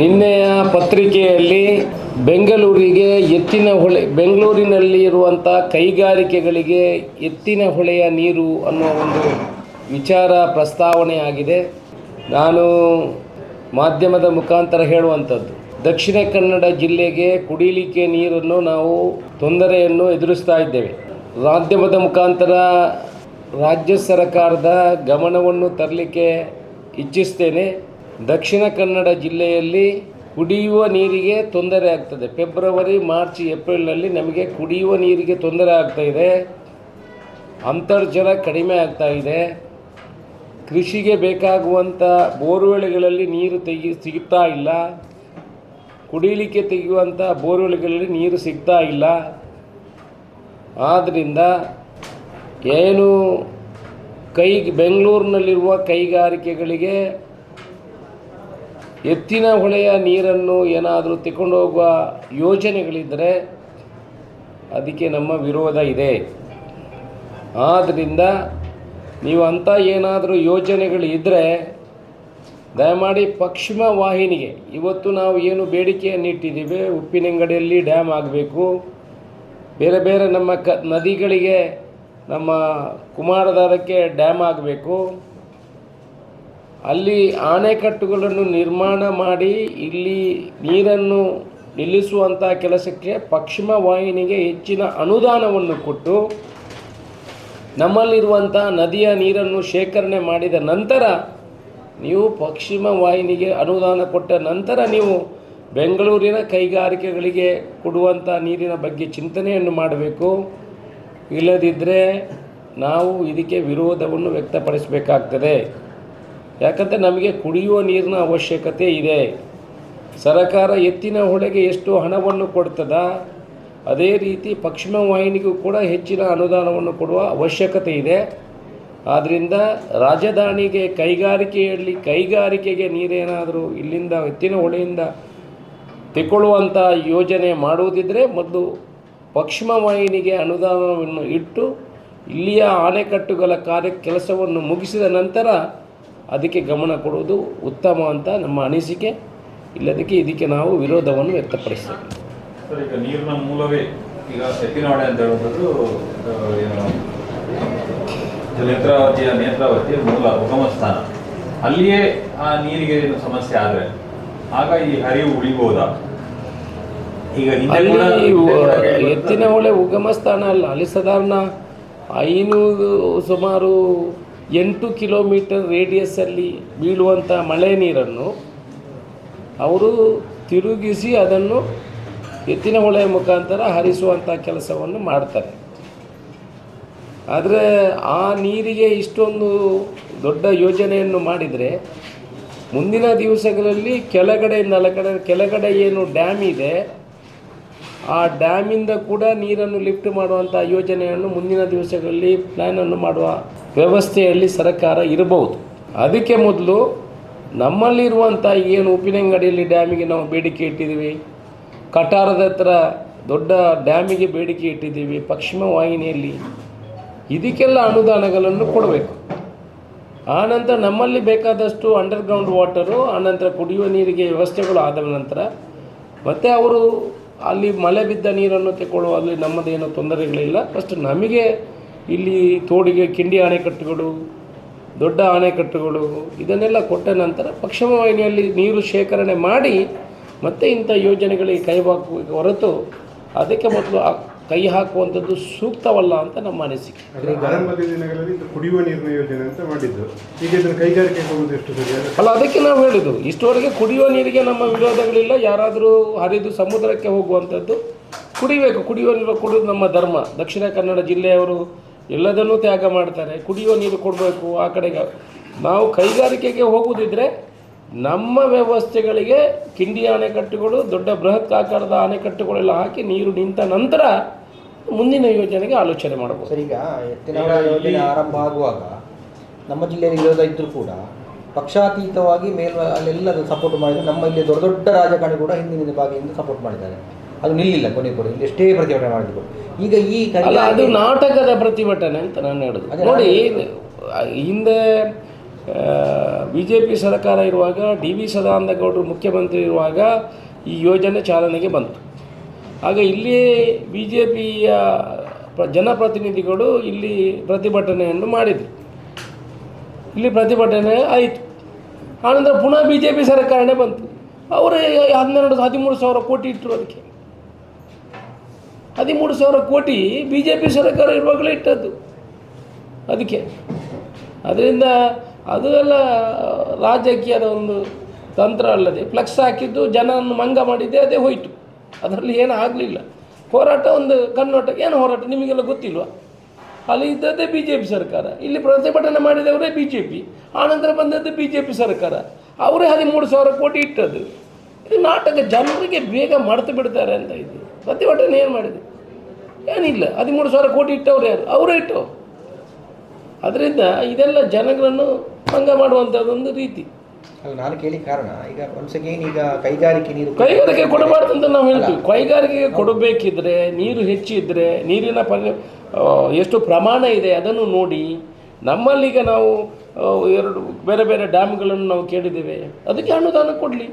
ನಿನ್ನೆಯ ಪತ್ರಿಕೆಯಲ್ಲಿ ಬೆಂಗಳೂರಿಗೆ ಎತ್ತಿನ ಹೊಳೆ, ಬೆಂಗಳೂರಿನಲ್ಲಿ ಇರುವಂಥ ಕೈಗಾರಿಕೆಗಳಿಗೆ ಎತ್ತಿನ ಹೊಳೆಯ ನೀರು ಅನ್ನೋ ಒಂದು ವಿಚಾರ ಪ್ರಸ್ತಾವನೆ ಆಗಿದೆ. ನಾನು ಮಾಧ್ಯಮದ ಮುಖಾಂತರ ಹೇಳುವಂಥದ್ದು, ದಕ್ಷಿಣ ಕನ್ನಡ ಜಿಲ್ಲೆಗೆ ಕುಡಿಲಿಕ್ಕೆ ನೀರನ್ನು ನಾವು ತೊಂದರೆಯನ್ನು ಎದುರಿಸ್ತಾ ಇದ್ದೇವೆ. ಮಾಧ್ಯಮದ ಮುಖಾಂತರ ರಾಜ್ಯ ಸರ್ಕಾರದ ಗಮನವನ್ನು ತರಲಿಕ್ಕೆ ಇಚ್ಛಿಸ್ತೇನೆ. ದಕ್ಷಿಣ ಕನ್ನಡ ಜಿಲ್ಲೆಯಲ್ಲಿ ಕುಡಿಯುವ ನೀರಿಗೆ ತೊಂದರೆ ಆಗ್ತದೆ. ಫೆಬ್ರವರಿ, ಮಾರ್ಚ್, ಏಪ್ರಿಲ್ನಲ್ಲಿ ನಮಗೆ ಕುಡಿಯುವ ನೀರಿಗೆ ತೊಂದರೆ ಆಗ್ತಾಯಿದೆ ಅಂತರ್ಜಲ ಕಡಿಮೆ ಇದೆ. ಕೃಷಿಗೆ ಬೇಕಾಗುವಂಥ ಬೋರ್ವೆಲ್ಗಳಲ್ಲಿ ನೀರು ತೆಗಿ, ಸಿಗ್ತಾ ಇಲ್ಲ. ಕುಡಿಯಲಿಕ್ಕೆ ತೆಗೆಯುವಂಥ ಬೋರ್ವೆಲ್ಗಳಲ್ಲಿ ನೀರು ಸಿಗ್ತಾ ಇಲ್ಲ. ಆದ್ದರಿಂದ ಏನು ಕೈ, ಬೆಂಗಳೂರಿನಲ್ಲಿರುವ ಕೈಗಾರಿಕೆಗಳಿಗೆ ಎತ್ತಿನ ಹೊಳೆಯ ನೀರನ್ನು ಏನಾದರೂ ತಗೊಂಡು ಹೋಗುವ ಯೋಜನೆಗಳಿದ್ದರೆ ಅದಕ್ಕೆ ನಮ್ಮ ವಿರೋಧ ಇದೆ. ಆದ್ದರಿಂದ ನೀವು ಅಂಥ ಏನಾದರೂ ಯೋಜನೆಗಳಿದ್ದರೆ ದಯಮಾಡಿ ಪಶ್ಚಿಮ ವಾಹಿನಿಗೆ, ಇವತ್ತು ನಾವು ಏನು ಬೇಡಿಕೆಯನ್ನು ಇಟ್ಟಿದ್ದೀವಿ, ಉಪ್ಪಿನಂಗಡಿಯಲ್ಲಿ ಡ್ಯಾಮ್ ಆಗಬೇಕು. ಬೇರೆ ಬೇರೆ ನಮ್ಮ ಕ, ನದಿಗಳಿಗೆ ನಮ್ಮ ಕುಮಾರಧಾರಕ್ಕೆ ಡ್ಯಾಮ್ ಆಗಬೇಕು. ಅಲ್ಲಿ ಆಣೆಕಟ್ಟುಗಳನ್ನು ನಿರ್ಮಾಣ ಮಾಡಿ ಇಲ್ಲಿ ನೀರನ್ನು ನಿಲ್ಲಿಸುವಂಥ ಕೆಲಸಕ್ಕೆ ಪಶ್ಚಿಮ ವಾಹಿನಿಗೆ ಹೆಚ್ಚಿನ ಅನುದಾನವನ್ನು ಕೊಟ್ಟು ನಮ್ಮಲ್ಲಿರುವಂಥ ನದಿಯ ನೀರನ್ನು ಶೇಖರಣೆ ಮಾಡಿದ ನಂತರ ನೀವು ಪಶ್ಚಿಮ ವಾಹಿನಿಗೆ ಅನುದಾನ ಕೊಟ್ಟ ನಂತರ ನೀವು ಬೆಂಗಳೂರಿನ ಕೈಗಾರಿಕೆಗಳಿಗೆ ಕೊಡುವಂಥ ನೀರಿನ ಬಗ್ಗೆ ಚಿಂತನೆಯನ್ನು ಮಾಡಬೇಕು. ಇಲ್ಲದಿದ್ದರೆ ನಾವು ಇದಕ್ಕೆ ವಿರೋಧವನ್ನು ವ್ಯಕ್ತಪಡಿಸಬೇಕಾಗ್ತದೆ. ಯಾಕಂದರೆ ನಮಗೆ ಕುಡಿಯುವ ನೀರಿನ ಅವಶ್ಯಕತೆ ಇದೆ. ಸರಕಾರ ಎತ್ತಿನ ಹೊಳೆಗೆ ಎಷ್ಟು ಹಣವನ್ನು ಕೊಡ್ತದ. ಅದೇ ರೀತಿ ಪಶ್ಚಿಮ ವಾಹಿನಿಗೂ ಕೂಡ ಹೆಚ್ಚಿನ ಅನುದಾನವನ್ನು ಕೊಡುವ ಅವಶ್ಯಕತೆ ಇದೆ. ಆದ್ದರಿಂದ ರಾಜಧಾನಿಗೆ ಕೈಗಾರಿಕೆಯಲ್ಲಿ ಕೈಗಾರಿಕೆಗೆ ನೀರೇನಾದರೂ ಇಲ್ಲಿಂದ ಎತ್ತಿನ ಹೊಳೆಯಿಂದ ತೆಗೊಳ್ಳುವಂಥ ಯೋಜನೆ ಮಾಡುವುದಿದ್ದರೆ ಮೊದಲು ಪಶ್ಚಿಮ ವಾಹಿನಿಗೆ ಅನುದಾನವನ್ನು ಇಟ್ಟು ಇಲ್ಲಿಯ ಆಣೆಕಟ್ಟುಗಳ ಕಾರ್ಯ ಕೆಲಸವನ್ನು ಮುಗಿಸಿದ ನಂತರ ಅದಕ್ಕೆ ಗಮನ ಕೊಡುವುದು ಉತ್ತಮ ಅಂತ ನಮ್ಮ ಅನಿಸಿಕೆ. ಇಲ್ಲದಕ್ಕೆ ಇದಕ್ಕೆ ನಾವು ವಿರೋಧವನ್ನು ವ್ಯಕ್ತಪಡಿಸ್ತೇವೆ ಸರ್ ಈಗ ನೀರಿನ ಮೂಲವೇ ಈಗ ಎತ್ತಿನಹೊಳೆ ಅಂತ ಹೇಳುವಂಥದ್ದು ನೇತ್ರಾವತಿಯ ನೇತ್ರಾವತಿಯ ಮೂಲ ಉಗಮ ಸ್ಥಾನ ಅಲ್ಲಿಯೇ ಆ ನೀರಿಗೆ ಏನು ಸಮಸ್ಯೆ ಆದರೆ ಆಗ ಈ ಹರಿವು ಉಳಿಬಹುದಾ ಈಗ ಹಿಂದೆ ಕೂಡ- ಅಲ್ಲಿ ಹಿಂದೆ ಕೂಡ ಕೇಳಿ ಎತ್ತಿನ ಹೊಳೆ ಉಗಮ ಸ್ಥಾನ ಅಲ್ಲ ಅಲ್ಲಿ ಸಾಧಾರಣ ಐನೂರು ಸುಮಾರು ಎಂಟು ಕಿಲೋಮೀಟರ್ ರೇಡಿಯಸ್ಸಲ್ಲಿ ಬೀಳುವಂಥ ಮಳೆ ನೀರನ್ನು ಅವರು ತಿರುಗಿಸಿ ಅದನ್ನು ಎತ್ತಿನ ಹೊಳೆಯ ಮುಖಾಂತರ ಹರಿಸುವಂಥ ಕೆಲಸವನ್ನು ಮಾಡ್ತಾರೆ. ಆದರೆ ಆ ನೀರಿಗೆ ಇಷ್ಟೊಂದು ದೊಡ್ಡ ಯೋಜನೆಯನ್ನು ಮಾಡಿದರೆ ಮುಂದಿನ ದಿವಸಗಳಲ್ಲಿ ಕೆಳಗಡೆ ನಲಗಡೆ ಕೆಳಗಡೆ ಏನು ಡ್ಯಾಮ್ ಇದೆ, ಆ ಡ್ಯಾಮಿಂದ ಕೂಡ ನೀರನ್ನು ಲಿಫ್ಟ್ ಮಾಡುವಂಥ ಯೋಜನೆಯನ್ನು ಮುಂದಿನ ದಿವಸಗಳಲ್ಲಿ ಪ್ಲ್ಯಾನನ್ನು ಮಾಡುವ ವ್ಯವಸ್ಥೆಯಲ್ಲಿ ಸರ್ಕಾರ ಇರಬಹುದು. ಅದಕ್ಕೆ ಮೊದಲು ನಮ್ಮಲ್ಲಿರುವಂಥ ಏನು ಉಪ್ಪಿನಂಗಡಿಯಲ್ಲಿ ಡ್ಯಾಮಿಗೆ ನಾವು ಬೇಡಿಕೆ ಇಟ್ಟಿದ್ದೀವಿ, ಕಟಾರದ ಹತ್ರ ದೊಡ್ಡ ಡ್ಯಾಮಿಗೆ ಬೇಡಿಕೆ ಇಟ್ಟಿದ್ದೀವಿ, ಪಶ್ಚಿಮ ವಾಹಿನಿಯಲ್ಲಿ ಇದಕ್ಕೆಲ್ಲ ಅನುದಾನಗಳನ್ನು ಕೊಡಬೇಕು. ಆನಂತರ ನಮ್ಮಲ್ಲಿ ಬೇಕಾದಷ್ಟು ಅಂಡರ್ಗ್ರೌಂಡ್ ವಾಟರು ಆನಂತರ ಕುಡಿಯುವ ನೀರಿಗೆ ವ್ಯವಸ್ಥೆಗಳು ಆದ ನಂತರ ಮತ್ತು ಅವರು ಅಲ್ಲಿ ಮಳೆ ಬಿದ್ದ ನೀರನ್ನು ತಗೊಳ್ಳುವಲ್ಲಿ ನಮ್ಮದೇನು ತೊಂದರೆಗಳಿಲ್ಲ. ಫಸ್ಟ್ ನಮಗೆ ಇಲ್ಲಿ ತೋಡಿಗೆ ಕಿಂಡಿ ಅಣೆಕಟ್ಟುಗಳು ದೊಡ್ಡ ಅಣೆಕಟ್ಟುಗಳು ಇದನ್ನೆಲ್ಲ ಕೊಟ್ಟ ನಂತರ ಪಶ್ಚಿಮ ವಾಹಿನಿಯಲ್ಲಿ ನೀರು ಶೇಖರಣೆ ಮಾಡಿ ಮತ್ತೆ ಇಂಥ ಯೋಜನೆಗಳಿಗೆ ಕೈ ಹಾಕುವ ಹೊರತು ಅದಕ್ಕೆ ಮೊದಲು ಕೈ ಹಾಕುವಂಥದ್ದು ಸೂಕ್ತವಲ್ಲ ಅಂತ ನಮ್ಮ ಅನಿಸಿಕೆ. ಆದ್ರೆ ಆರಂಭದ ದಿನಗಳಲ್ಲಿ ಕುಡಿಯುವ ನೀರಿನ ಯೋಜನೆ ಅಂತ ಮಾಡಿದ್ದು. ಈಗ ಇದನ್ನು ಕೈಗಾರಿಕೆ ಎಷ್ಟು ಅಲ್ಲ ಅದಕ್ಕೆ ನಾವು ಹೇಳಿದ್ದು ಇಷ್ಟವರೆಗೆ ಕುಡಿಯುವ ನೀರಿಗೆ ನಮ್ಮ ವಿರೋಧಗಳಿಲ್ಲ. ಯಾರಾದರೂ ಹರಿದು ಸಮುದ್ರಕ್ಕೆ ಹೋಗುವಂಥದ್ದು ಕುಡಿಬೇಕು. ಕುಡಿಯುವ ನೀರು ಕುಡಿಯೋದು ನಮ್ಮ ಧರ್ಮ. ದಕ್ಷಿಣ ಕನ್ನಡ ಜಿಲ್ಲೆಯವರು ಎಲ್ಲದನ್ನೂ ತ್ಯಾಗ ಮಾಡ್ತಾರೆ ಕುಡಿಯೋ ನೀರು ಕೊಡಬೇಕು, ಆ ಕಡೆಗೆ. ನಾವು ಕೈಗಾರಿಕೆಗೆ ಹೋಗುವುದಿದ್ರೆ ನಮ್ಮ ವ್ಯವಸ್ಥೆಗಳಿಗೆ ಕಿಂಡಿ ಅಣೆಕಟ್ಟುಗಳು ದೊಡ್ಡ ಬೃಹತ್ ಆಕಾರದ ಅಣೆಕಟ್ಟುಗಳೆಲ್ಲ ಹಾಕಿ ನೀರು ನಿಂತ ನಂತರ ಮುಂದಿನ ಯೋಜನೆಗೆ ಆಲೋಚನೆ ಮಾಡಬಹುದು. ಈಗ ಎತ್ತಿನ ಯೋಜನೆ ಆರಂಭ ಆಗುವಾಗ ನಮ್ಮ ಜಿಲ್ಲೆಯಲ್ಲಿ ವಿರೋಧ ಇದ್ದರೂ ಕೂಡ ಪಕ್ಷಾತೀತವಾಗಿ ಮೇಲ್ ಅಲ್ಲೆಲ್ಲ ಸಪೋರ್ಟ್ ಮಾಡಿದ್ರು ನಮ್ಮ ಇಲ್ಲಿ ದೊಡ್ಡ ದೊಡ್ಡ ರಾಜಕಾರಣಿ ಕೂಡ ಹಿಂದಿನ ಭಾಗದಿಂದ ಸಪೋರ್ಟ್ ಮಾಡಿದ್ದಾರೆ. ಅದು ನಿಲ್ಲಿಲ್ಲ ಕೊನೆ ಕೂಡ. ಇಲ್ಲಿ ಎಷ್ಟೇ ಪ್ರತಿಭಟನೆ ಮಾಡಿದ್ರು. ಈಗ ಈ ಅಲ್ಲ ಅದು ನಾಟಕದ ಪ್ರತಿಭಟನೆ ಅಂತ ನಾನು ಹೇಳುದು. ನೋಡಿ ಹಿಂದೆ ಬಿ ಜೆ ಪಿ ಸರ್ಕಾರ ಇರುವಾಗ ಡಿ ವಿ ಸದಾನಂದಗೌಡರು ಮುಖ್ಯಮಂತ್ರಿ ಇರುವಾಗ ಈ ಯೋಜನೆ ಚಾಲನೆಗೆ ಬಂತು. ಆಗ ಇಲ್ಲಿ ಬಿ ಜೆ ಪಿಯ ಜನಪ್ರತಿನಿಧಿಗಳು ಇಲ್ಲಿ ಪ್ರತಿಭಟನೆಯನ್ನು ಮಾಡಿದರು. ಇಲ್ಲಿ ಪ್ರತಿಭಟನೆ ಆಯಿತು. ಆನಂತರ ಪುನಃ ಬಿ ಜೆ ಪಿ ಸರ್ಕಾರನೇ ಬಂತು. ಅವರೇ ಹನ್ನೆರಡು ಹದಿಮೂರು ಸಾವಿರ ಕೋಟಿ ಇಟ್ಟರು ಅದಕ್ಕೆ. ಹದಿಮೂರು ಸಾವಿರ ಕೋಟಿ ಬಿ ಜೆ ಪಿ ಸರ್ಕಾರ ಇರುವಾಗಲೇ ಇಟ್ಟದ್ದು. ಅದಕ್ಕೆ. ಅದರಿಂದ ಅದು ಎಲ್ಲ ರಾಜಕೀಯದ ಒಂದು ತಂತ್ರ ಅಲ್ಲದೆ ಫ್ಲೆಕ್ಸ್ ಹಾಕಿದ್ದು ಜನರನ್ನು ಮಂಗ ಮಾಡಿದ್ದೆ ಅದೇ ಹೋಯಿತು. ಅದರಲ್ಲಿ ಏನೂ ಆಗಲಿಲ್ಲ. ಹೋರಾಟ ಒಂದು ಕನ್ನೋಟ ಏನು ಹೋರಾಟ ನಿಮಗೆಲ್ಲ ಗೊತ್ತಿಲ್ವಾ? ಅಲ್ಲಿ ಇದ್ದದ್ದೇ ಬಿ ಜೆ ಪಿ ಸರ್ಕಾರ. ಇಲ್ಲಿ ಪ್ರತಿಭಟನೆ ಮಾಡಿದವರೇ ಬಿ ಜೆ ಪಿ ಆನಂತರ ಬಂದದ್ದು ಬಿ ಜೆ ಪಿ ಸರ್ಕಾರ. ಅವರೇ ಹದಿಮೂರು ಸಾವಿರ ಕೋಟಿ ಇಟ್ಟದ್ದು. ಇದು ನಾಟಕ, ಜನರಿಗೆ ಬೇಗ ಮಾಡ್ತು ಬಿಡ್ತಾರೆ ಅಂತ ಇದು. ಪ್ರತಿಭಟನೆ ಏನು ಮಾಡಿದೆ ಏನಿಲ್ಲ ಹದಿಮೂರು ಸಾವಿರ ಕೋಟಿ ಇಟ್ಟವ್ರು ಯಾರು? ಅವರೇ ಇಟ್ಟು ಅದರಿಂದ ಇದೆಲ್ಲ ಜನಗಳನ್ನು ಭಂಗ ಮಾಡುವಂಥದ್ದೊಂದು ರೀತಿ. ನಾನು ಕೇಳಿ ಕಾರಣ ಈಗ ಒನ್ಸ್ ಅಗೇನ್ ಈಗ ಕೈಗಾರಿಕೆ ನೀರು ಕೈಗಾರಿಕೆ ಕೊಡಬಾರ್ದು ಅಂತ ನಾವು ಹೇಳ್ತೀವಿ. ಕೈಗಾರಿಕೆಗೆ ಕೊಡಬೇಕಿದ್ರೆ ನೀರು ಹೆಚ್ಚಿದ್ರೆ ನೀರಿನ ಪರಿ ಎಷ್ಟು ಪ್ರಮಾಣ ಇದೆ ಅದನ್ನು ನೋಡಿ ನಮ್ಮಲ್ಲೀಗ ನಾವು ಎರಡು ಬೇರೆ ಬೇರೆ ಡ್ಯಾಮ್ಗಳನ್ನು ನಾವು ಕೇಳಿದ್ದೇವೆ. ಅದಕ್ಕೆ ಅನುದಾನ ಕೊಡಲಿ.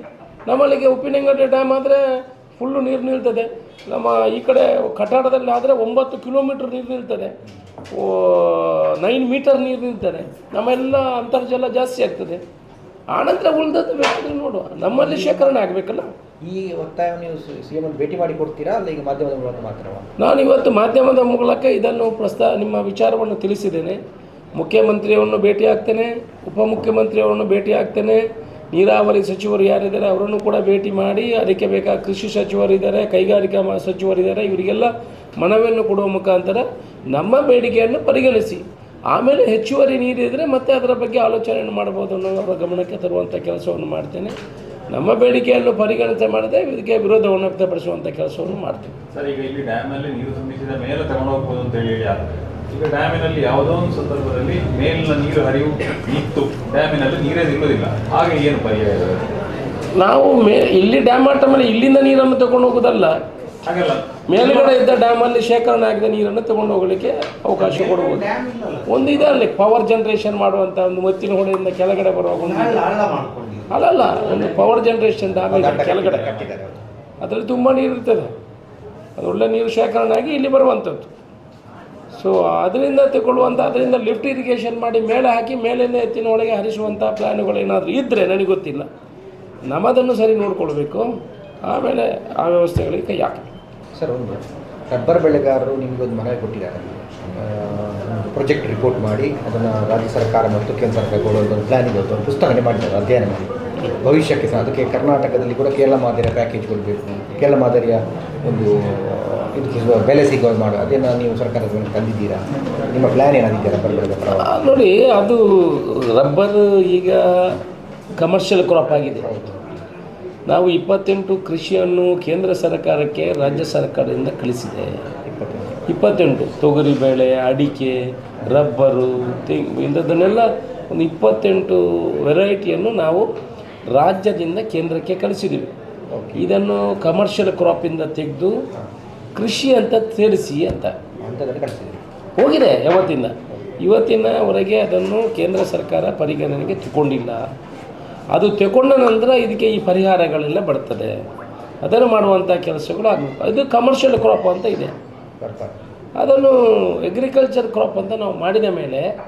ನಮ್ಮಲ್ಲಿಗೆ ಉಪ್ಪಿನಂಗಡ್ಡೆ ಡ್ಯಾಮ್ ಆದರೆ ಫುಲ್ಲು ನೀರು ನಿಲ್ತದೆ. ನಮ್ಮ ಈ ಕಡೆ ಕಟ್ಟಡದಲ್ಲಿ ಆದರೆ ಒಂಬತ್ತು ಕಿಲೋಮೀಟ್ರ್ ನೀರು ನಿಲ್ತದೆ. ನೈನ್ ಮೀಟರ್ ನೀರು ನಿಲ್ತದೆ. ನಮ್ಮೆಲ್ಲ ಅಂತರ್ಜಲ ಜಾಸ್ತಿ ಆಗ್ತದೆ. ಆನಂತರ ಉಳಿದದ್ದು ಬೇಕಾದ್ರೆ ನೋಡುವ. ನಮ್ಮಲ್ಲಿ ಶೇಖರಣೆ ಆಗಬೇಕಲ್ಲ. ಈ ಒತ್ತಾಯ ನೀವು ಸಿ ಎಂ ಭೇಟಿ ಮಾಡಿ ಕೊಡ್ತೀರಾ? ಅಲ್ಲ ಈಗ ಮಾಧ್ಯಮದ ಮೂಲಕ ಮಾತ್ರ ನಾನು ಇವತ್ತು ಮಾಧ್ಯಮದ ಮೂಲಕ ಇದನ್ನು ಪ್ರಸ್ತಾ ನಿಮ್ಮ ವಿಚಾರವನ್ನು ತಿಳಿಸಿದ್ದೇನೆ. ಮುಖ್ಯಮಂತ್ರಿಯವರನ್ನು ಭೇಟಿ ಆಗ್ತೇನೆ. ಉಪಮುಖ್ಯಮಂತ್ರಿಯವರನ್ನು ಭೇಟಿ ಆಗ್ತೇನೆ. ನೀರಾವರಿ ಸಚಿವರು ಯಾರಿದ್ದಾರೆ ಅವರನ್ನು ಕೂಡ ಭೇಟಿ ಮಾಡಿ ಅದಕ್ಕೆ ಬೇಕಾದ ಕೃಷಿ ಸಚಿವರಿದ್ದಾರೆ ಕೈಗಾರಿಕಾ ಸಚಿವರಿದ್ದಾರೆ ಇವರಿಗೆಲ್ಲ ಮನವಿಯನ್ನು ಕೊಡುವ ಮುಖಾಂತರ ನಮ್ಮ ಬೇಡಿಕೆಯನ್ನು ಪರಿಗಣಿಸಿ. ಆಮೇಲೆ ಹೆಚ್ಚುವರಿ ನೀರಿದ್ದರೆ ಮತ್ತೆ ಅದರ ಬಗ್ಗೆ ಆಲೋಚನೆಯನ್ನು ಮಾಡ್ಬೋದು ಅವರ ಗಮನಕ್ಕೆ ತರುವಂಥ ಕೆಲಸವನ್ನು ಮಾಡ್ತೇನೆ. ನಮ್ಮ ಬೇಡಿಕೆಯನ್ನು ಪರಿಗಣಿತ ಮಾಡದೆ ಇದಕ್ಕೆ ವಿರೋಧವನ್ನು ವ್ಯಕ್ತಪಡಿಸುವಂಥ ಕೆಲಸವನ್ನು ಮಾಡ್ತೇನೆ. ಸರ್, ಈಗ ಇಲ್ಲಿ ಡ್ಯಾಮಲ್ಲಿ ನೀರು ತುಂಬಿಸಿದ ಮೇಲೆ ತಗೊಂಡು ಅಂತ ಹೇಳಿ ಈಗ ಡ್ಯಾಮಿನಲ್ಲಿ ಯಾವುದೋ ಒಂದು ಸಂದರ್ಭದಲ್ಲಿ ಮೇಲಿನ ನೀರು ಹರಿವು ನಿಂತು ಡ್ಯಾಮಿನಲ್ಲಿ ನೀರೇ ನಿಲ್ಲುವುದಿಲ್ಲ. ಹಾಗೆ ಏನು ಪರ್ಯಾಯ? ನಾವು ಮೇ ಇಲ್ಲಿ ಡ್ಯಾಮ್ ಆಟ ಮೇಲೆ ಇಲ್ಲಿಂದ ನೀರನ್ನು ತಗೊಂಡು ಹೋಗೋದಲ್ಲ ಹಾಗಲ್ಲ. ಮೇಲುಗಡೆ ಇದ್ದ ಡ್ಯಾಮಲ್ಲಿ ಶೇಖರಣೆ ಆಗಿದ ನೀರನ್ನು ತಗೊಂಡು ಹೋಗಲಿಕ್ಕೆ ಅವಕಾಶ ಕೊಡಬಹುದು. ಒಂದು ಇದೆ ಅಲ್ಲಿ ಪವರ್ ಜನರೇಷನ್ ಮಾಡುವಂಥ ಒಂದು ಮತ್ತಿನ ಹೊಡೆಯಿಂದ ಕೆಳಗಡೆ ಬರುವಾಗ ಒಂದು. ಅಲ್ಲಲ್ಲ ಒಂದು ಪವರ್ ಜನರೇಷನ್ ಡ್ಯಾಮ್ ಇದೆ ಕೆಳಗಡೆ. ಅದರಲ್ಲಿ ತುಂಬ ನೀರು ಇರ್ತದೆ. ಅದು ಒಳ್ಳೆ ನೀರು ಶೇಖರಣೆ ಆಗಿ ಇಲ್ಲಿ ಬರುವಂಥದ್ದು ಸೊ ಅದರಿಂದ ತಗೊಳ್ಳುವಂಥ ಅದರಿಂದ ಲಿಫ್ಟ್ ಇರಿಗೇಷನ್ ಮಾಡಿ ಮೇಲೆ ಹಾಕಿ ಮೇಲಿಂದ ಎತ್ತಿನ ಒಳಗೆ ಹರಿಸುವಂಥ ಪ್ಲ್ಯಾನುಗಳು ಏನಾದರೂ ಇದ್ದರೆ ನನಗೆ ಗೊತ್ತಿಲ್ಲ. ನಮ್ಮದನ್ನು ಸರಿ ನೋಡ್ಕೊಳ್ಬೇಕು. ಆಮೇಲೆ ಆ ವ್ಯವಸ್ಥೆಗಳಿಗೆ ಕೈ ಹಾಕಬೇಕು ಸರ್ ಒಂದು ರಬ್ಬರ್ ಬೆಳೆಗಾರರು ಒಂದು ಮನವಿ ಕೊಟ್ಟಿದ್ದಾರೆ. ಪ್ರೊಜೆಕ್ಟ್ ರಿಪೋರ್ಟ್ ಮಾಡಿ, ಅದನ್ನು ರಾಜ್ಯ ಸರ್ಕಾರ ಮತ್ತು ಕೇಂದ್ರ ಸರ್ಕಾರ ಕೊಡುವಂಥ ಒಂದು ಇದೆ ಒಂದು ಪುಸ್ತಕನೇ ಮಾಡಿದ್ದಾರೆ ಅಧ್ಯಯನ ಮಾಡಿ. ಭವಿಷ್ಯಕ್ಕೆ ಸಹ ಅದಕ್ಕೆ ಕರ್ನಾಟಕದಲ್ಲಿ ಕೂಡ ಕೇರಳ ಮಾದರಿಯ ಪ್ಯಾಕೇಜ್ಗಳು ಬೇಕು. ಕೇರಳ ಮಾದರಿಯ ಒಂದು ಇದಕ್ಕೆ ಬೆಲೆ ಸಿಗೋ ಮಾಡೋ ನಾನು ನೀವು ಸರ್ಕಾರದ ತಂದಿದ್ದೀರಾ? ನಿಮ್ಮ ಪ್ಲ್ಯಾನ್ ಏನಾದಿದ್ದೀರಾ ಬೆಳೆದ ನೋಡಿ ಅದು ರಬ್ಬರ್ ಈಗ ಕಮರ್ಷಿಯಲ್ ಕ್ರಾಪ್ ಆಗಿದೆ. ನಾವು ಇಪ್ಪತ್ತೆಂಟು ಕೃಷಿಯನ್ನು ಕೇಂದ್ರ ಸರ್ಕಾರಕ್ಕೆ ರಾಜ್ಯ ಸರ್ಕಾರದಿಂದ ಕಳಿಸಿದೆ. ಇಪ್ಪತ್ತೆಂಟು. ತೊಗರಿ ಬೇಳೆ ಅಡಿಕೆ ರಬ್ಬರು ತೆಂಗು ಇಂಥದ್ದನ್ನೆಲ್ಲ ಒಂದು ಇಪ್ಪತ್ತೆಂಟು ವೆರೈಟಿಯನ್ನು ನಾವು ರಾಜ್ಯದಿಂದ ಕೇಂದ್ರಕ್ಕೆ ಕಳಿಸಿದ್ದೀವಿ ಇದನ್ನು ಕಮರ್ಷಿಯಲ್ ಕ್ರಾಪಿಂದ ತೆಗೆದು ಕೃಷಿ ಅಂತ ಸೇರಿಸಿ ಅಂತ. ಹೋಗಿದೆ ಯಾವತ್ತಿಂದ? ಇವತ್ತಿನವರೆಗೆ ಅದನ್ನು ಕೇಂದ್ರ ಸರ್ಕಾರ ಪರಿಗಣನೆಗೆ ತಗೊಂಡಿಲ್ಲ. ಅದು ತಗೊಂಡ ನಂತರ ಇದಕ್ಕೆ ಈ ಪರಿಹಾರಗಳೆಲ್ಲ ಬರ್ತದೆ. ಅದನ್ನು ಮಾಡುವಂಥ ಕೆಲಸಗಳು ಆಗಬೇಕು. ಇದು ಕಮರ್ಷಿಯಲ್ ಕ್ರಾಪ್ ಅಂತ ಇದೆ. ಅದನ್ನು ಅಗ್ರಿಕಲ್ಚರ್ ಕ್ರಾಪ್ ಅಂತ ನಾವು ಮಾಡಿದ ಮೇಲೆ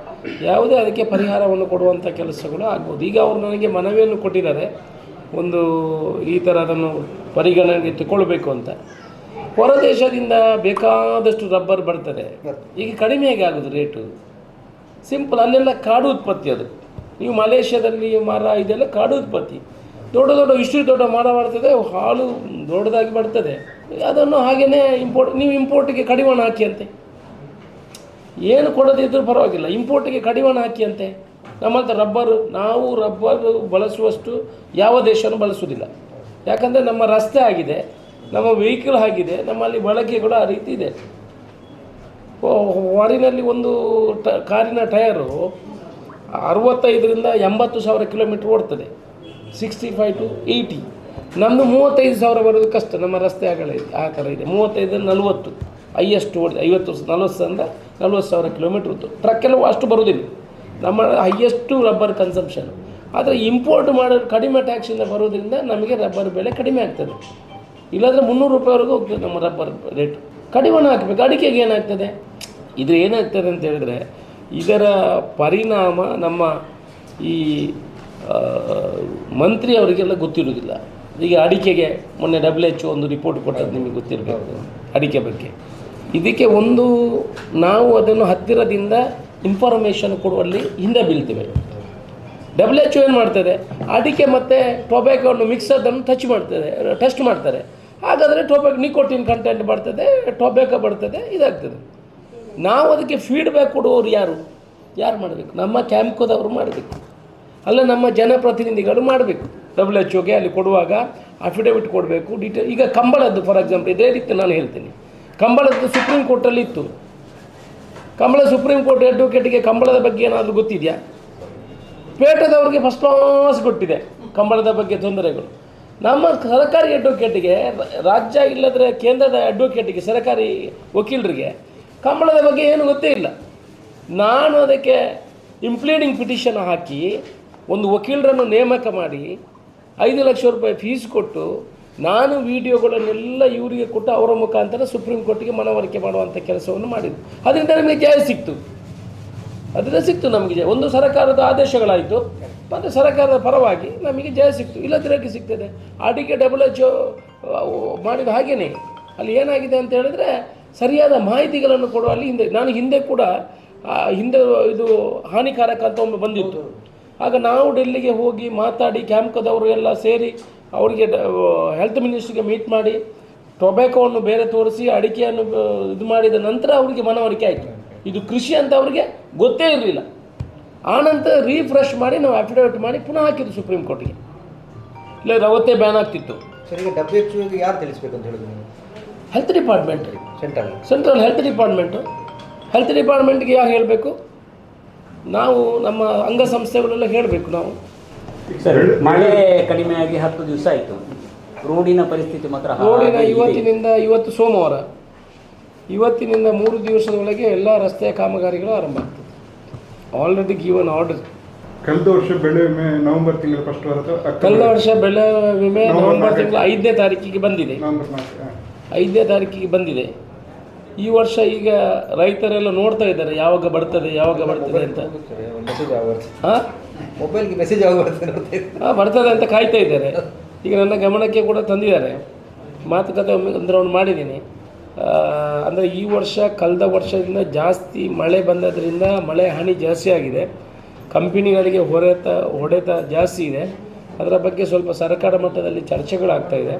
ಯಾವುದೇ ಅದಕ್ಕೆ ಪರಿಹಾರವನ್ನು ಕೊಡುವಂಥ ಕೆಲಸಗಳು ಆಗ್ಬೋದು. ಈಗ ಅವರು ನನಗೆ ಮನವಿಯನ್ನು ಕೊಟ್ಟಿದ್ದಾರೆ ಒಂದು ಈ ಥರ ಅದನ್ನು ಪರಿಗಣನೆಗೆ ತಗೊಳ್ಬೇಕು ಅಂತ. ಹೊರ ದೇಶದಿಂದ ಬೇಕಾದಷ್ಟು ರಬ್ಬರ್ ಬರ್ತದೆ. ಈಗ ಕಡಿಮೆ ಹೇಗೆ ಆಗೋದು ರೇಟು? ಸಿಂಪಲ್ ಅಲ್ಲೆಲ್ಲ ಕಾಡು ಉತ್ಪತ್ತಿ ಅದು. ನೀವು ಮಲೇಷ್ಯಾದಲ್ಲಿ ಮರ ಇದೆಲ್ಲ ಕಾಡು ಉತ್ಪತ್ತಿ. ದೊಡ್ಡ ದೊಡ್ಡ ಇಷ್ಟು ದೊಡ್ಡ ಮರ ಬರ್ತದೆ ಹಾಲು ದೊಡ್ಡದಾಗಿ ಬರ್ತದೆ. ಅದನ್ನು ಹಾಗೆಯೇ ಇಂಪೋರ್ಟ್ ನೀವು ಇಂಪೋರ್ಟಿಗೆ ಕಡಿವಾಣ ಹಾಕಿ ಅಂತೆ. ಏನು ಕೊಡದಿದ್ದರೂ ಪರವಾಗಿಲ್ಲ. ಇಂಪೋರ್ಟಿಗೆ ಕಡಿವಾಣ ಹಾಕಿ ಅಂತೆ ನಮ್ಮಂಥ ರಬ್ಬರು, ನಾವು ರಬ್ಬರ್ ಬಳಸುವಷ್ಟು ಯಾವ ದೇಶನೂ ಬಳಸುವುದಿಲ್ಲ. ಯಾಕಂದರೆ ನಮ್ಮ ರಸ್ತೆ ಆಗಿದೆ, ನಮ್ಮ ವೆಹಿಕಲ್ ಆಗಿದೆ, ನಮ್ಮಲ್ಲಿ ಬಳಕೆ ಕೂಡ ಆ ರೀತಿ ಇದೆ. ಹೊರಿನಲ್ಲಿ ಒಂದು ಟ, ಕಾರಿನ ಟಯರು ಅರವತ್ತೈದರಿಂದ ಎಂಬತ್ತು ಸಾವಿರ ಕಿಲೋಮೀಟ್ರ್ ಓಡ್ತದೆ. ಸಿಕ್ಸ್ಟಿ ಫೈವ್ ಟು ಏಯ್ಟಿ ನಮ್ಮದು ಮೂವತ್ತೈದು ಸಾವಿರ ಬರೋದು ಕಷ್ಟ. ನಮ್ಮ ರಸ್ತೆ ಆಗಲೇ ಆ ಥರ ಇದೆ. ಮೂವತ್ತೈದರಿಂದ ನಲವತ್ತು ಹೈಯೆಸ್ಟ್ ಓಡಿದೆ. ಐವತ್ತು ನಲವತ್ತು ಸಾವಿರ ನಲ್ವತ್ತು ಸಾವಿರ ಕಿಲೋಮೀಟ್ರ್ ಉತ್ತು ಟ್ರಕ್ಕೆಲ್ಲ ಅಷ್ಟು ಬರೋದಿಲ್ಲ. ನಮ್ಮ ಹೈಯೆಸ್ಟು ರಬ್ಬರ್ ಕನ್ಸಂಪ್ಷನ್ ಆದರೆ ಇಂಪೋರ್ಟ್ ಮಾಡೋದು ಕಡಿಮೆ ಟ್ಯಾಕ್ಸಿಂದ ಬರೋದ್ರಿಂದ ನಮಗೆ ರಬ್ಬರ್ ಬೆಲೆ ಕಡಿಮೆ ಆಗ್ತದೆ. ಇಲ್ಲಾಂದರೆ ಮುನ್ನೂರು ರೂಪಾಯಿವರೆಗೂ ಹೋಗ್ತದೆ ನಮ್ಮ ರಬ್ಬರ್ ರೇಟ್ ಕಡಿಮೆ ಹಾಕಬೇಕು ಅಡಿಕೆಗೆ ಏನಾಗ್ತದೆ? ಇದು ಏನಾಗ್ತದೆ ಅಂತ ಹೇಳಿದ್ರೆ, ಇದರ ಪರಿಣಾಮ ನಮ್ಮ ಈ ಮಂತ್ರಿ ಅವರಿಗೆಲ್ಲ ಗೊತ್ತಿರೋದಿಲ್ಲ ಈಗ ಅಡಿಕೆಗೆ ಮೊನ್ನೆ ಡಬ್ಲ್ಯೂ ಎಚ್ ಒಂದು ರಿಪೋರ್ಟ್ ಕೊಟ್ಟದ್ದು ನಿಮಗೆ ಗೊತ್ತಿರಬೇಕು, ಅಡಿಕೆ ಬಗ್ಗೆ. ಇದಕ್ಕೆ ಒಂದು ನಾವು ಅದನ್ನು ಹತ್ತಿರದಿಂದ ಇನ್ಫಾರ್ಮೇಷನ್ ಕೊಡುವಲ್ಲಿ ಹಿಂದೆ ಬೀಳ್ತೇವೆ. ಡಬ್ಲ್ಯೂ ಎಚ್ ಏನು ಮಾಡ್ತದೆ? ಅಡಿಕೆ ಮತ್ತು ಟೊಬ್ಯಾಕೋವನ್ನು ಮಿಕ್ಸದನ್ನು ಟಚ್ ಮಾಡ್ತದೆ ಟೆಸ್ಟ್ ಮಾಡ್ತಾರೆ. ಹಾಗಾದರೆ ಟೊಬ್ಯಾಕ್ ನಿಕೋಟಿನ್ ಕಂಟೆಂಟ್ ಬರ್ತದೆ ಟೊಬ್ಯಾಕೊ ಬರ್ತದೆ, ಇದಾಗ್ತದೆ. ನಾವು ಅದಕ್ಕೆ ಫೀಡ್ಬ್ಯಾಕ್ ಕೊಡುವವರು ಯಾರು? ಯಾರು ಮಾಡಬೇಕು? ನಮ್ಮ ಕ್ಯಾಂಪ್ಕೋದವರು ಮಾಡಬೇಕು. ಅಲ್ಲ, ನಮ್ಮ ಜನಪ್ರತಿನಿಧಿಗಳು ಮಾಡಬೇಕು. ಡಬ್ಲ್ಯೂ ಎಚ್ ಓಗೆ ಅಲ್ಲಿ ಕೊಡುವಾಗ ಅಫಿಡವಿಟ್ ಕೊಡಬೇಕು ಡೀಟೇಲ್ ಈಗ ಕಂಬಳದ್ದು ಫಾರ್ ಎಕ್ಸಾಂಪಲ್ ಇದೇ ರೀತಿ ನಾನು ಹೇಳ್ತೀನಿ. ಕಂಬಳದ್ದು ಸುಪ್ರೀಂ ಕೋರ್ಟಲ್ಲಿ ಇತ್ತು. ಕಂಬಳ ಸುಪ್ರೀಂ ಕೋರ್ಟ್ ಅಡ್ವೊಕೇಟಿಗೆ ಕಂಬಳದ ಬಗ್ಗೆ ಏನಾದರೂ ಗೊತ್ತಿದೆಯಾ? ಪೇಟದವ್ರಿಗೆ ಫಸ್ಟ್ ಕ್ಲಾಸ್ ಕೊಟ್ಟಿದೆ ಕಂಬಳದ ಬಗ್ಗೆ ತೊಂದರೆಗಳು. ನಮ್ಮ ಸರ್ಕಾರಿ ಅಡ್ವೊಕೇಟಿಗೆ ರಾಜ್ಯ ಇಲ್ಲದ್ರೆ ಕೇಂದ್ರದ ಅಡ್ವೊಕೇಟಿಗೆ ಸರ್ಕಾರಿ ವಕೀಲರಿಗೆ ಕಂಬಳದ ಬಗ್ಗೆ ಏನು ಗೊತ್ತೇ ಇಲ್ಲ. ನಾನು ಅದಕ್ಕೆ ಇಂಪ್ಲೀಡಿಂಗ್ ಪಿಟಿಷನ್ ಹಾಕಿ ಒಂದು ವಕೀಲರನ್ನು ನೇಮಕ ಮಾಡಿ ಐದು ಲಕ್ಷ ರೂಪಾಯಿ ಫೀಸ್ ಕೊಟ್ಟು ನಾನು ವಿಡಿಯೋಗಳನ್ನೆಲ್ಲ ಇವರಿಗೆ ಕೊಟ್ಟು ಅವರ ಮುಖಾಂತರ ಸುಪ್ರೀಂ ಕೋರ್ಟಿಗೆ ಮನವರಿಕೆ ಮಾಡುವಂಥ ಕೆಲಸವನ್ನು ಮಾಡಿದ್ದು. ಅದರಿಂದ ನಮಗೆ ಜಯ ಸಿಕ್ತು. ಅದರಿಂದ ಸಿಕ್ತು ನಮಗೆ ಜಯ ಒಂದು ಸರ್ಕಾರದ ಆದೇಶಗಳಾಯಿತು. ಮತ್ತು ಸರ್ಕಾರದ ಪರವಾಗಿ ನಮಗೆ ಜಯ ಸಿಕ್ತು. ಇಲ್ಲ ತಿರಕ್ಕೆ ಸಿಗ್ತದೆ? ಅಡಿಗೆ ಡಬಲ್ ಎಚ್ ಮಾಡಿದ ಹಾಗೆಯೇ ಅಲ್ಲಿ ಏನಾಗಿದೆ ಅಂತ ಹೇಳಿದ್ರೆ ಸರಿಯಾದ ಮಾಹಿತಿಗಳನ್ನು ಕೊಡುವ ಅಲ್ಲಿ ಹಿಂದೆ ನಾನು ಹಿಂದೆ ಕೂಡ ಹಿಂದೆ ಇದು ಹಾನಿಕಾರಕ ಅಂತ ಒಮ್ಮೆ ಬಂದಿತ್ತು. ಆಗ ನಾವು ಡೆಲ್ಲಿಗೆ ಹೋಗಿ ಮಾತಾಡಿ ಕ್ಯಾಂಪ್ಕದವರು ಎಲ್ಲ ಸೇರಿ ಅವರಿಗೆ ಹೆಲ್ತ್ ಮಿನಿಸ್ಟ್ರಿಗೆ ಮೀಟ್ ಮಾಡಿ ಟೊಬ್ಯಾಕೋವನ್ನು ಬೇರೆ ತೋರಿಸಿ ಅಡಿಕೆಯನ್ನು ಇದು ಮಾಡಿದ ನಂತರ ಅವರಿಗೆ ಮನವರಿಕೆ ಆಯಿತು. ಇದು ಕೃಷಿ ಅಂತ ಅವರಿಗೆ ಗೊತ್ತೇ ಇರಲಿಲ್ಲ. ಆನಂತರ ರೀಫ್ರೆಶ್ ಮಾಡಿ ನಾವು ಅಫಿಡವಿಟ್ ಮಾಡಿ ಪುನಃ ಹಾಕಿದ್ದು ಸುಪ್ರೀಂ ಕೋರ್ಟಿಗೆ. ಇಲ್ಲ ಅವತ್ತೇ ಬ್ಯಾನ್ ಆಗ್ತಿತ್ತು. ಸರಿಗೆ ಡಬ್ಲ್ಯೂ ಎಚ್ ಯಾರು ತಿಳಿಸ್ಬೇಕು ಅಂತ ಹೇಳಿದ್ರು ನೀವು? Health department central central health department health ಡಿಪಾರ್ಟ್ಮೆಂಟ್ಗೆ ಯಾರು ಹೇಳಬೇಕು? ನಾವು ನಮ್ಮ ಅಂಗಸಂಸ್ಥೆಗಳೆಲ್ಲ ಹೇಳಬೇಕು ನಾವು. ಸರ್ ಮಳೆ ಕಡಿಮೆ ಆಗಿ ಹತ್ತು ದಿವಸ ಆಯಿತು. ರೋಡಿನ ಪರಿಸ್ಥಿತಿ ಮಾತ್ರ ರೋಡಿನ ಇವತ್ತಿನಿಂದ ಇವತ್ತು ಸೋಮವಾರ. ಇವತ್ತಿನಿಂದ ಮೂರು ದಿವಸದೊಳಗೆ ಎಲ್ಲ ರಸ್ತೆಯ ಕಾಮಗಾರಿಗಳು ಆರಂಭ ಆಗ್ತದೆ. ಆಲ್ರೆಡಿ ಗಿವನ್ ಆರ್ಡರ್ ಕಳೆದ ವರ್ಷ ಬೆಳೆ ವಿಮೆ ನವೆಂಬರ್ ತಿಂಗಳ ಫಸ್ಟ್ ವಾರ ಕಳೆದ ವರ್ಷ ಬೆಳೆ ವಿಮೆ ನವೆಂಬರ್. ತಿಂಗಳ ಐದನೇ ತಾರೀಕಿಗೆ ಬಂದಿದೆ. ಐದನೇ ತಾರೀಕಿಗೆ ಬಂದಿದೆ. ಈ ವರ್ಷ ಈಗ ರೈತರೆಲ್ಲ ನೋಡ್ತಾ ಇದ್ದಾರೆ ಯಾವಾಗ ಬರ್ತದೆ ಯಾವಾಗ ಬರ್ತದೆ ಅಂತ. ಹಾಂ? ಮೊಬೈಲ್ಗೆ ಮೆಸೇಜ್ ಆಗುತ್ತೆ ನೋಡ್ತಾ ಇದ್ದೀನಿ. ಹಾಂ ಬರ್ತದೆ ಅಂತ ಕಾಯ್ತಾ ಇದ್ದಾರೆ. ಈಗ ನನ್ನ ಗಮನಕ್ಕೆ ಕೂಡ ತಂದಿದ್ದಾರೆ. ಮಾತುಕತೆ ಒಮ್ಮೆ ಒಂದು ರೌಂಡ್ ಮಾಡಿದ್ದೀನಿ ಅಂದರೆ ಈ ವರ್ಷ ಕಳೆದ ವರ್ಷದಿಂದ ಜಾಸ್ತಿ ಮಳೆ ಬಂದದ್ರಿಂದ ಮಳೆ ಹಾನಿ ಜಾಸ್ತಿ ಆಗಿದೆ. ಕಂಪನಿಗಳಿಗೆ ಹೊರೆತ ಹೊಡೆತ ಜಾಸ್ತಿ ಇದೆ. ಅದರ ಬಗ್ಗೆ ಸ್ವಲ್ಪ ಸರ್ಕಾರ ಮಟ್ಟದಲ್ಲಿ ಚರ್ಚೆಗಳಾಗ್ತಾ ಇದೆ.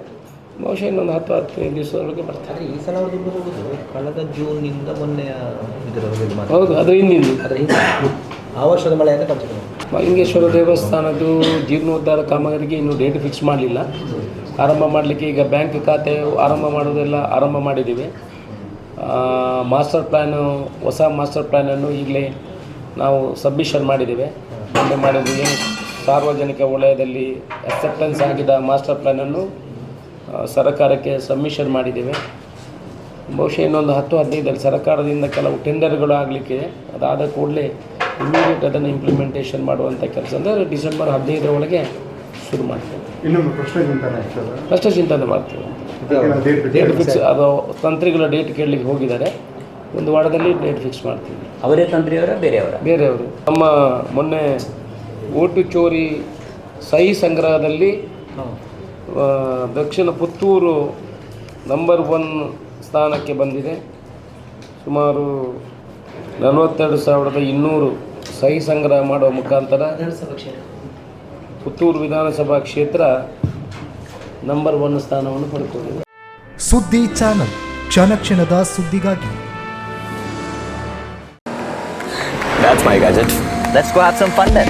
ಬಹುಶಃ ಇನ್ನೊಂದು ಹತ್ತು ಹತ್ತು ದಿವಸದೊಳಗೆ ಬರ್ತಾರೆ. ಆದರೆ ಈ ಸಲ ಅವ್ರದ್ದು ಬರುವುದು ಕಳೆದ ಜೂನ್ನಿಂದ ಮೊನ್ನೆ ಇದರ ಹೌದು ಅದು ಹಿಂದಿಂದು. ಅದರ ಹಿಂದೆ ಆ ವರ್ಷದ ಮಳೆಯನ್ನು ಕನ್ಸಿಡರ್ ಮಲಿಂಗೇಶ್ವರ ದೇವಸ್ಥಾನದ್ದು ಜೀರ್ಣೋದ್ಧಾರ ಕಾಮಗಾರಿಗೆ ಇನ್ನೂ ಡೇಟ್ ಫಿಕ್ಸ್ ಮಾಡಲಿಲ್ಲ. ಆರಂಭ ಮಾಡಲಿಕ್ಕೆ ಈಗ ಬ್ಯಾಂಕ್ ಖಾತೆ ಆರಂಭ ಮಾಡೋದೆಲ್ಲ ಆರಂಭ ಮಾಡಿದ್ದೀವಿ. ಮಾಸ್ಟರ್ ಪ್ಲ್ಯಾನು ಹೊಸ ಮಾಸ್ಟರ್ ಪ್ಲ್ಯಾನನ್ನು ಈಗಲೇ ನಾವು ಸಬ್ಮಿಷನ್ ಮಾಡಿದ್ದೇವೆ. ಮುಂದೆ ಮಾಡಿದ್ದೀವಿ. ಸಾರ್ವಜನಿಕ ವಲಯದಲ್ಲಿ ಅಕ್ಸೆಪ್ಟೆನ್ಸ್ ಆಗಿದ್ದ ಮಾಸ್ಟರ್ ಪ್ಲ್ಯಾನನ್ನು ಸರ್ಕಾರಕ್ಕೆ ಸಬ್ಮಿಷನ್ ಮಾಡಿದ್ದೇವೆ. ಬಹುಶಃ ಇನ್ನೊಂದು ಹತ್ತು ಹದಿನೈದರಲ್ಲಿ ಸರ್ಕಾರದಿಂದ ಕೆಲವು ಟೆಂಡರ್ಗಳು ಆಗಲಿಕ್ಕೆ ಅದಾದ ಕೂಡಲೇ ಇಮಿಡಿಯೇಟ್ ಅದನ್ನು ಇಂಪ್ಲಿಮೆಂಟೇಷನ್ ಮಾಡುವಂಥ ಕೆಲಸ. ಅಂದರೆ ಡಿಸೆಂಬರ್ ಹದಿನೈದರ ಒಳಗೆ ಶುರು ಮಾಡ್ತೇವೆ. ಇನ್ನೊಂದು ಪ್ರಶ್ನೆ ಚಿಂತನೆ ಆಗ್ತದೆ. ಅಷ್ಟೇ ಚಿಂತನೆ ಮಾಡ್ತೇವೆ. ಡೇಟ್ ಫಿಕ್ಸ್ ಅದು ತಂತ್ರಿಗಳ ಡೇಟ್ ಕೇಳಲಿಕ್ಕೆ ಹೋಗಿದ್ದಾರೆ. ಒಂದು ವಾರದಲ್ಲಿ ಡೇಟ್ ಫಿಕ್ಸ್ ಮಾಡ್ತೀವಿ. ಅವರೇ ತಂತ್ರಿಯವರ ಬೇರೆಯವರ? ಬೇರೆಯವರು. ನಮ್ಮ ಮೊನ್ನೆ ಓಟು ಚೋರಿ ಸಹಿ ಸಂಗ್ರಹದಲ್ಲಿ ದಕ್ಷಿಣ ಪುತ್ತೂರು ನಂಬರ್ ಒನ್ ಸ್ಥಾನಕ್ಕೆ ಬಂದಿದೆ. ಸುಮಾರು ನಲವತ್ತೆರಡು ಸಾವಿರದ ಇನ್ನೂರು ಸಹಿ ಸಂಗ್ರಹ ಮಾಡುವ ಮುಖಾಂತರ ಪುತ್ತೂರು ವಿಧಾನಸಭಾ ಕ್ಷೇತ್ರ ನಂಬರ್ ಒನ್ ಸ್ಥಾನವನ್ನು ಪಡ್ಕೊಂಡಿದೆ ಸುದ್ದಿ ಚಾನಲ್ ಕ್ಷಣ ಕ್ಷಣದ ಸುದ್ದಿಗಾಗಿ That's my gadget. Let's go have some fun then.